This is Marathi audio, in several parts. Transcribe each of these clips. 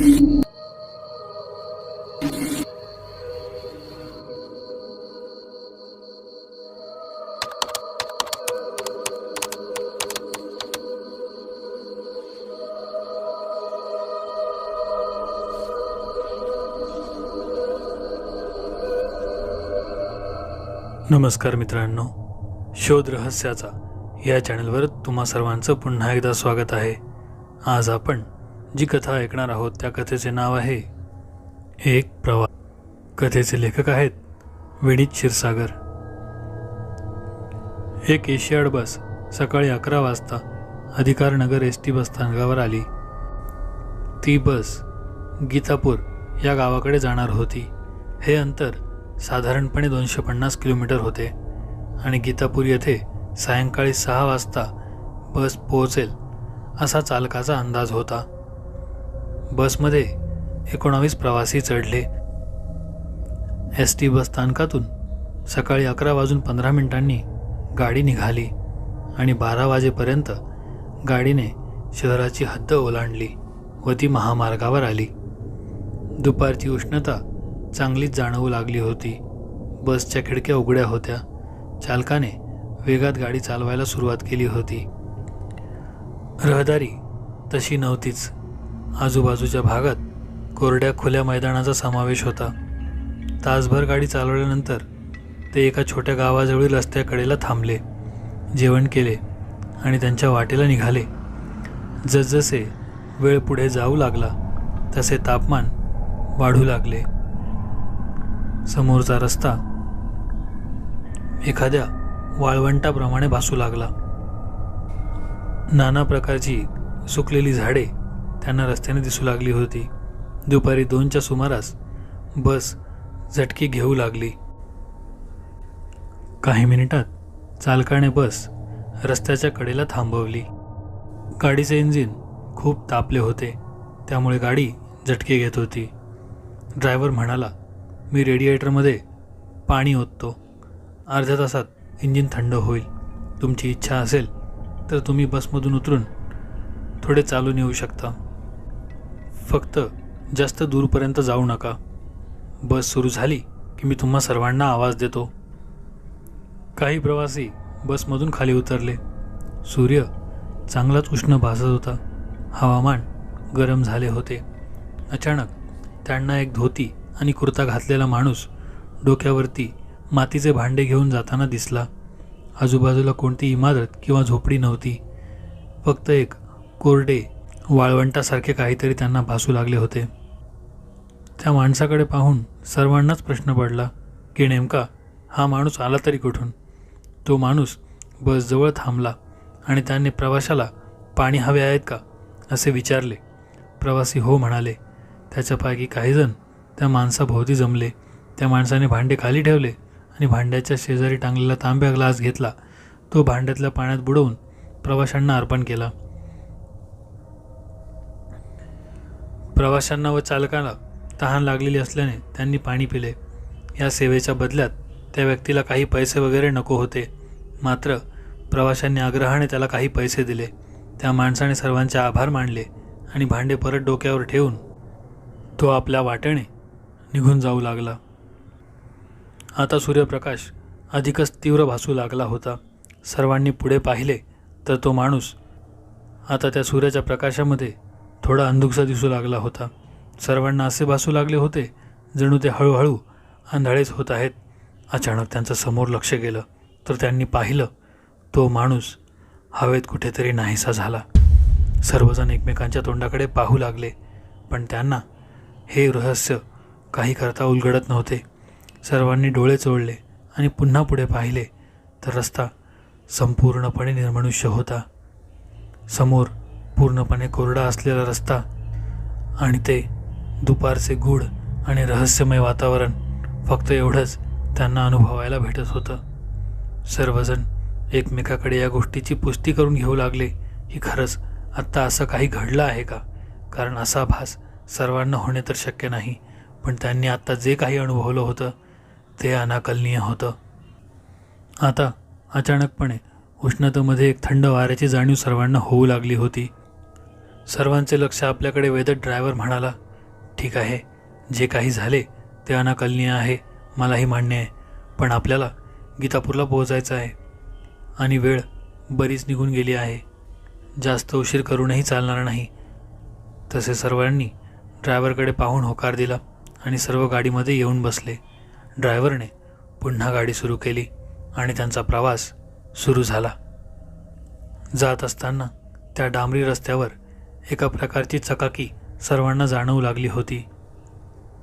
नमस्कार मित्रांनो शोध रहस्याचा या चॅनलवर तुम्हा सर्वांचं पुन्हा एकदा स्वागत आहे. आज आपण जी कथा ऐकणार आहोत त्या कथेचे नाव आहे एक प्रवास कथेचे लेखक आहेत विनीत क्षीरसागर. एक एशियाड बस सकाळी अकरा वाजता अधिकारनगर एस टी बसस्थानकावर आली. ती बस गीतापूर या गावाकडे जाणार होती. हे अंतर साधारणपणे दोनशे पन्नास किलोमीटर होते आणि गीतापूर येथे सायंकाळी सहा वाजता बस पोहोचेल असा चालकाचा अंदाज होता. बसमध्ये एकोणावीस प्रवासी चढले. एस टी बस स्थानकातून सकाळी अकरा वाजून पंधरा मिनिटांनी गाडी निघाली आणि बारा वाजेपर्यंत गाडीने शहराची हद्द ओलांडली व ती महामार्गावर आली. दुपारची उष्णता चांगलीच जाणवू लागली होती. बसच्या खिडक्या उघड्या होत्या. चालकाने वेगात गाडी चालवायला सुरुवात केली होती. रहदारी तशी नव्हतीच. आजूबाजूच्या भागात कोरड्या खुल्या मैदानाचा समावेश होता. तासभर गाडी चालवल्यानंतर ते एका छोट्या गावाजवळील रस्त्याकडेला थांबले जेवण केले आणि त्यांच्या वाटेला निघाले. जसजसे वेळ पुढे जाऊ लागला तसे तापमान वाढू लागले. समोरचा रस्ता एखाद्या वाळवंटाप्रमाणे भासू लागला. नाना प्रकारची सुकलेली झाडे त्यांना रस्त्याने दिसू लागली होती. दुपारी दोनच्या सुमारास बस झटकी घेऊ लागली. काही मिनिटात चालकाने बस रस्त्याच्या कडेला थांबवली. गाडीचे इंजिन खूप तापले होते त्यामुळे गाडी झटके घेत होती. ड्रायव्हर म्हणाला मी रेडिएटरमध्ये पाणी ओततो. अर्ध्या तासात इंजिन थंड होईल. तुमची इच्छा असेल तर तुम्ही बसमधून उतरून थोडे चालून येऊ शकता. फक्त जास्त दूरपर्यंत जाऊ नका. बस सुरू झाली की मी तुम्हा सर्वांना आवाज देतो. काही प्रवासी बसमधून खाली उतरले. सूर्य चांगलाच उष्ण भासत होता. हवामान गरम झाले होते. अचानक त्यांना एक धोती आणि कुर्ता घातलेला माणूस डोक्यावरती मातीचे भांडे घेऊन जाताना दिसला. आजूबाजूला कोणती इमारत किंवा झोपडी नव्हती. फक्त एक कोरडे वाळवंटासारखे काहीतरी त्यांना भासू लागले होते. त्या माणसाकडे पाहून सर्वांनाच प्रश्न पडला की नेमका हा माणूस आला तरी कुठून? तो माणूस बसजवळ थांबला आणि त्यांनी प्रवाशाला पाणी हवे आहेत का? असे विचारले. प्रवासी हो म्हणाले. त्याच्यापैकी काहीजण त्या माणसाभोवती जमले. त्या माणसाने भांडे खाली ठेवले आणि भांड्याच्या शेजारी टांगलेला तांब्या ग्लास घेतला. तो भांड्यातल्या पाण्यात बुडवून प्रवाशांना अर्पण केला. प्रवाशांना व चालकाला तहान लागलेली असल्याने त्यांनी पाणी पिले. या सेवेच्या बदल्यात त्या व्यक्तीला काही पैसे वगैरे नको होते. मात्र प्रवाशांनी आग्रहाने त्याला काही पैसे दिले. त्या माणसाने सर्वांचे आभार मानले आणि भांडे परत डोक्यावर ठेवून तो आपल्या वाटेने निघून जाऊ लागला. आता सूर्यप्रकाश अधिकच तीव्र भासू लागला होता. सर्वांनी पुढे पाहिले तर तो माणूस आता त्या सूर्याच्या प्रकाशामध्ये थोडा अंधुकसा दिसू लागला होता. सर्वांना असे भासू लागले होते जणू ते हळूहळू आंधळेच होत आहेत. अचानक त्यांचं समोर लक्ष गेलं तर त्यांनी पाहिलं तो माणूस हवेत कुठेतरी नाहीसा झाला. सर्वजण एकमेकांच्या तोंडाकडे पाहू लागले पण त्यांना हे रहस्य काही करता उलगडत नव्हते. सर्वांनी डोळे चोळले आणि पुन्हा पुढे पाहिले तर रस्ता संपूर्णपणे निर्मनुष्य होता. समोर पूर्णपणे कोरडा असलेला रस्ता आणि ते दुपारचे गूढ आणि रहस्यमय वातावरण फक्त एवढंच त्यांना अनुभवायला भेटत होतं. सर्वजण एकमेकाकडे या गोष्टीची पुष्टी करून घेऊ लागले की खरंच आत्ता असं काही घडलं आहे का? कारण असा भास सर्वांना होणे तर शक्य नाही पण त्यांनी आत्ता जे काही अनुभवलं होतं ते अनाकलनीय होतं. आता अचानकपणे उष्णतेमध्ये एक थंड वाऱ्याची जाणीव सर्वांना होऊ लागली होती. सर्वांचे लक्ष आपल्याकडे वेदत ड्रायव्हर म्हणाला ठीक आहे जे काही झाले ते अनाकलनीय आहे मलाही मान्य आहे पण आपल्याला गीतापूरला पोहोचायचं आहे. आणि वेळ बरीच निघून गेली आहे. जास्त उशीर करूनही चालणार नाही. तसे सर्वांनी ड्रायव्हरकडे पाहून होकार दिला आणि सर्व गाडीमध्ये येऊन बसले. ड्रायव्हरने पुन्हा गाडी सुरू केली आणि त्यांचा प्रवास सुरू झाला. जात असताना त्या डांबरी रस्त्यावर एका प्रकारची चकाकी सर्वांना जाणवू लागली होती.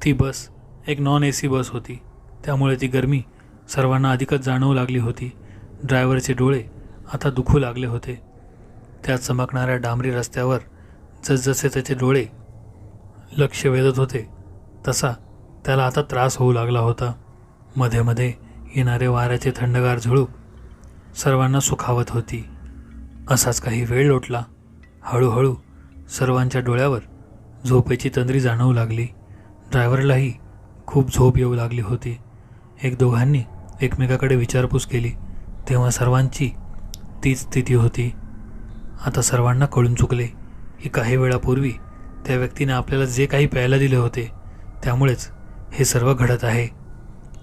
ती बस एक नॉन ए सी बस होती. त्यामुळे ती गरमी सर्वांना अधिकच जाणवू लागली होती. ड्रायव्हरचे डोळे आता दुखू लागले होते. त्या चमकणाऱ्या डांबरी रस्त्यावर जसजसे त्याचे डोळे लक्ष वेधत होते तसा त्याला आता त्रास होऊ लागला होता. मध्ये मध्ये येणारे वाऱ्याचे थंडगार झुळूक सर्वांना सुखावत होती. असाच काही वेळ लोटला. हळूहळू सर्वांच्या डोळ्यावर झोपेची तंद्री जाणवू लागली. ड्रायव्हरलाही खूप झोप येऊ लागली होती. एक दोघांनी एकमेकाकडे विचारपूस केली. तेव्हा सर्वांची तीच स्थिती होती. आता सर्वांना कळून चुकले की काही वेळापूर्वी त्या व्यक्तीने आपल्याला जे काही प्यायला दिले होते त्यामुळेच हे सर्व घडत आहे.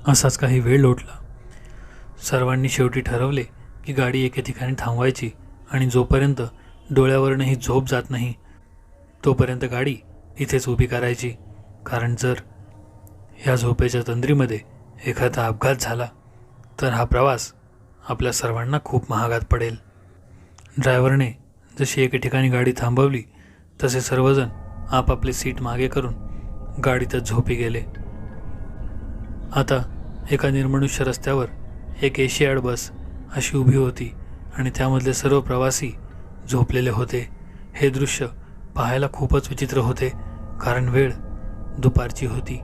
असाच काही वेळ लोटला. सर्वांनी शेवटी ठरवले की गाडी एके ठिकाणी थांबवायची आणि जोपर्यंत डोळ्यावरूनही झोप जात नाही तोपर्यंत गाडी इथेच उभी करायची. कारण जर ह्या झोपेच्या तंद्रीमध्ये एखादा अपघात झाला तर हा प्रवास आपल्या सर्वांना खूप महागात पडेल. ड्रायव्हरने जशी एके ठिकाणी गाडी थांबवली तसे सर्वजण आपापले सीट मागे करून गाडीतच झोपी गेले. आता एका निर्मनुष्य रस्त्यावर एक एशियाड बस अशी उभी होती आणि त्यामधले सर्व प्रवासी झोपलेले होते. हे दृश्य पाहायला खूपच विचित्र होते कारण वेळ दुपारची होती.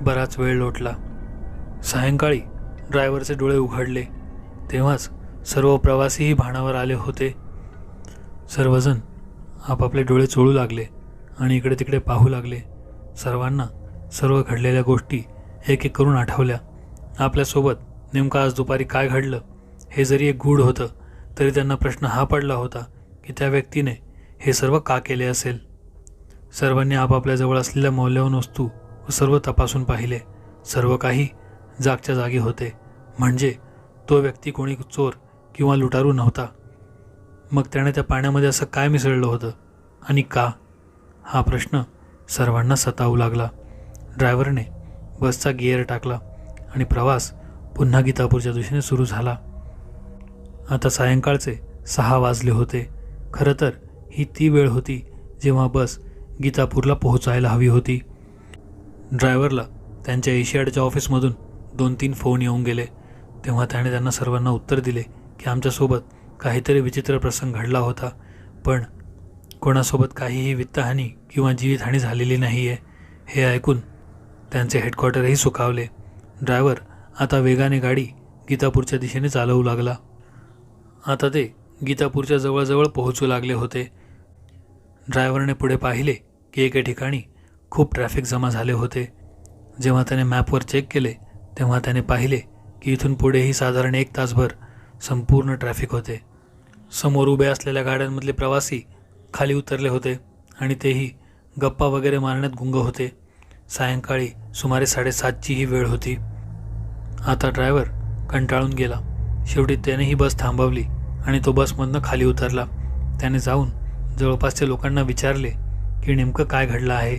बराच वेळ लोटला. सायंकाळी ड्रायव्हरचे डोळे उघडले. तेव्हाच सर्व प्रवासीही भाणावर आले होते. सर्वजण आपापले डोळे चोळू लागले आणि इकडे तिकडे पाहू लागले. सर्वांना सर्व घडलेल्या गोष्टी एक एक करून आठवल्या. आपल्यासोबत नेमकं आज दुपारी काय घडलं हे जरी एक गूढ होतं तरी त्यांना प्रश्न हा पडला होता की त्या व्यक्तीने हे सर्व का केले असेल? सर्वांनी आपापल्याजवळ असलेल्या मौल्यवान वस्तू व सर्व तपासून पाहिले. सर्व काही जागच्या जागी होते. म्हणजे तो व्यक्ती कोणी चोर किंवा लुटारू नव्हता. मग त्याने त्या पाण्यामध्ये असं काय मिसळलं होतं? आणि का? हा प्रश्न सर्वांना सतावू लागला. ड्रायव्हरने बसचा गिअर टाकला आणि प्रवास पुन्हा गीतापूरच्या दिशेने सुरू झाला. आता सायंकाळचे सहा वाजले होते. खरं तर ही ती वेळ होती जेव्हा बस गीतापूरला पोहोचायला हवी होती. ड्रायव्हरला त्यांच्या एशियाडच्या ऑफिसमधून दोन तीन फोन येऊन गेले. तेव्हा त्याने त्यांना सर्वांना उत्तर दिले की आमच्यासोबत काहीतरी विचित्र प्रसंग घडला होता पण कोणासोबत काहीही वित्तहानी किंवा जीवितहानी झालेली नाही आहे हे ऐकून त्यांचे हेडक्वार्टरही सुखावले. ड्रायव्हर आता वेगाने गाडी गीतापूरच्या दिशेने चालवू लागला. आता ते गीतापूरच्या जवळजवळ पोहोचू लागले होते. ड्रायव्हरने पुढे पाहिले की एके ठिकाणी खूप ट्रॅफिक जमा झाले होते. जेव्हा त्याने मॅपवर चेक केले तेव्हा त्याने पाहिले की इथून पुढेही साधारण एक तासभर संपूर्ण ट्रॅफिक होते. समोर उभे असलेल्या गाड्यांमधले प्रवासी खाली उतरले होते आणि तेही गप्पा वगैरे मारण्यात गुंग होते. सायंकाळी सुमारे साडेसातची ही वेळ होती. आता ड्रायव्हर कंटाळून गेला. शेवटी त्याने ही बस थांबवली आणि तो बसमधनं खाली उतरला. त्याने जाऊन जवळपासच्या लोकांना विचारले की नेमकं काय घडलं आहे.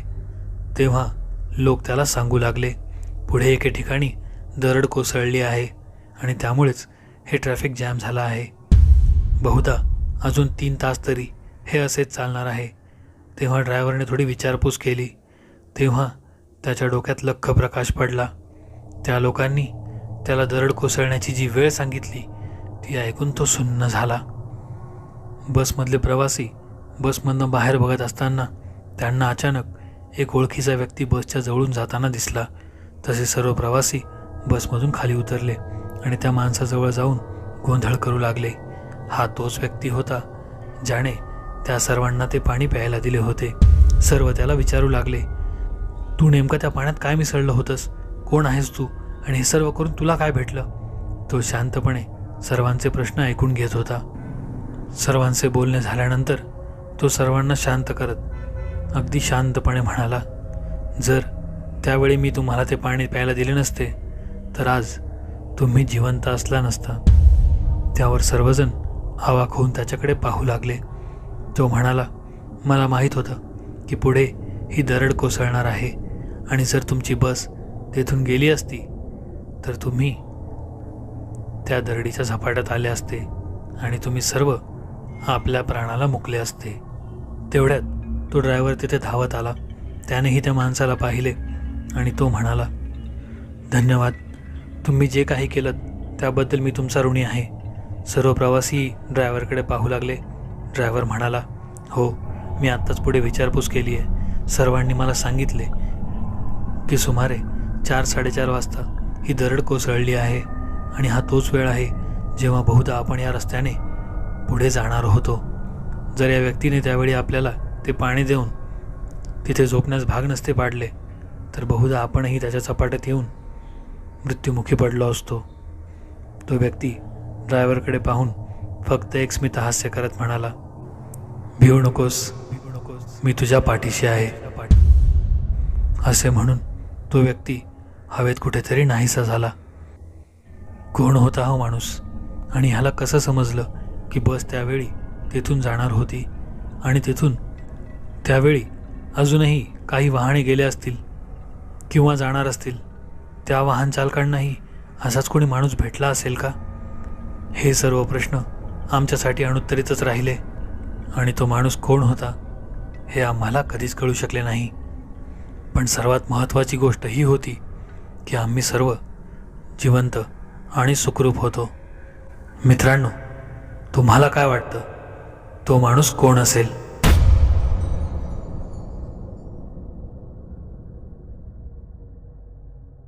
तेव्हा लोक त्याला सांगू लागले पुढे एके ठिकाणी दरड कोसळली आहे आणि त्यामुळेच हे ट्रॅफिक जॅम झालं आहे. बहुधा अजून तीन तास तरी हे असेच चालणार आहे. तेव्हा ड्रायव्हरने थोडी विचारपूस केली. तेव्हा त्याच्या डोक्यात लख्ख प्रकाश पडला. त्या लोकांनी त्याला दरड कोसळण्याची जी वेळ सांगितली ती ऐकून तो सुन्न झाला. बसमधले प्रवासी बसमधनं बाहेर बघत असताना त्यांना अचानक एक ओळखीचा व्यक्ती बसच्या जवळून जाताना दिसला. तसे सर्व प्रवासी बसमधून खाली उतरले आणि त्या माणसाजवळ जाऊन गोंधळ करू लागले. हा तोच व्यक्ती होता ज्याने त्या सर्वांना ते पाणी प्यायला दिले होते. सर्व त्याला विचारू लागले तू नेमकं त्या पाण्यात काय मिसळलं होतंस? कोण आहेस तू? आणि हे सर्व करून तुला काय भेटलं? तो शांतपणे सर्वांचे प्रश्न ऐकून घेत होता. सर्वांचे बोलणे झाल्यानंतर तो सर्वांना शांत करत अगदी शांतपणे म्हणाला जर त्यावेळी मी तुम्हाला ते पाणी प्यायला दिले नसते तर आज तुम्ही जिवंत असला नसता. त्यावर सर्वजण हवाक होऊन त्याच्याकडे पाहू लागले. तो म्हणाला मला माहीत होतं की पुढे ही दरड कोसळणार आहे आणि जर तुमची बस तेथून गेली असती तर तुम्ही त्या दरडीच्या झपाट्यात आले असते आणि तुम्ही सर्व आपल्या प्राणाला मुकले असते. तेवढ्यात तो ड्रायव्हर तिथे धावत आला. त्यानेही त्या माणसाला पाहिले आणि तो म्हणाला धन्यवाद. तुम्ही जे काही केलं त्याबद्दल मी तुमचा ऋणी आहे. सर्व प्रवासी ड्रायव्हरकडे पाहू लागले. ड्रायव्हर म्हणाला हो मी आत्ताच पुढे विचारपूस केली आहे. सर्वांनी मला सांगितले की सुमारे चार साडेचार वाजता ही दरड कोसळली आहे आणि हा तोच वेळ आहे जेव्हा बहुधा आपण या रस्त्याने पुढे जाणार होतो. जर या व्यक्तीने त्यावेळी आपल्याला ते पाणी देऊन तिथे झोपण्यास भाग नसते पाडले तर बहुधा आपणही त्याच्या चपाट्यात येऊन मृत्युमुखी पडलो असतो. तो व्यक्ती ड्रायव्हरकडे पाहून फक्त एक स्मितहास्य करत म्हणाला भिवू नकोस भिवू नकोस. मी तुझ्या पाठीशी आहे. असे म्हणून तो व्यक्ती हवेत कुठेतरी नाहीसा झाला. कोण होता हा माणूस? आणि ह्याला कसं समजलं की बस त्यावेळी तेथून जाणार होती आणि तेथून त्यावेळी अजूनही काही वाहने गेले असतील किंवा जाणार असतील त्या वाहन चालकांनाही असाच कोणी माणूस भेटला असेल का? हे सर्व प्रश्न आमच्यासाठी अनुत्तरितच राहिले आणि तो माणूस कोण होता हे आम्हाला कधीच कळू शकले नाही. पण सर्वात महत्त्वाची गोष्ट ही होती की आम्ही सर्व जिवंत आणि सुखरूप होतो. मित्रांनो तुम्हाला काय वाटतं? तो माणूस कोण असेल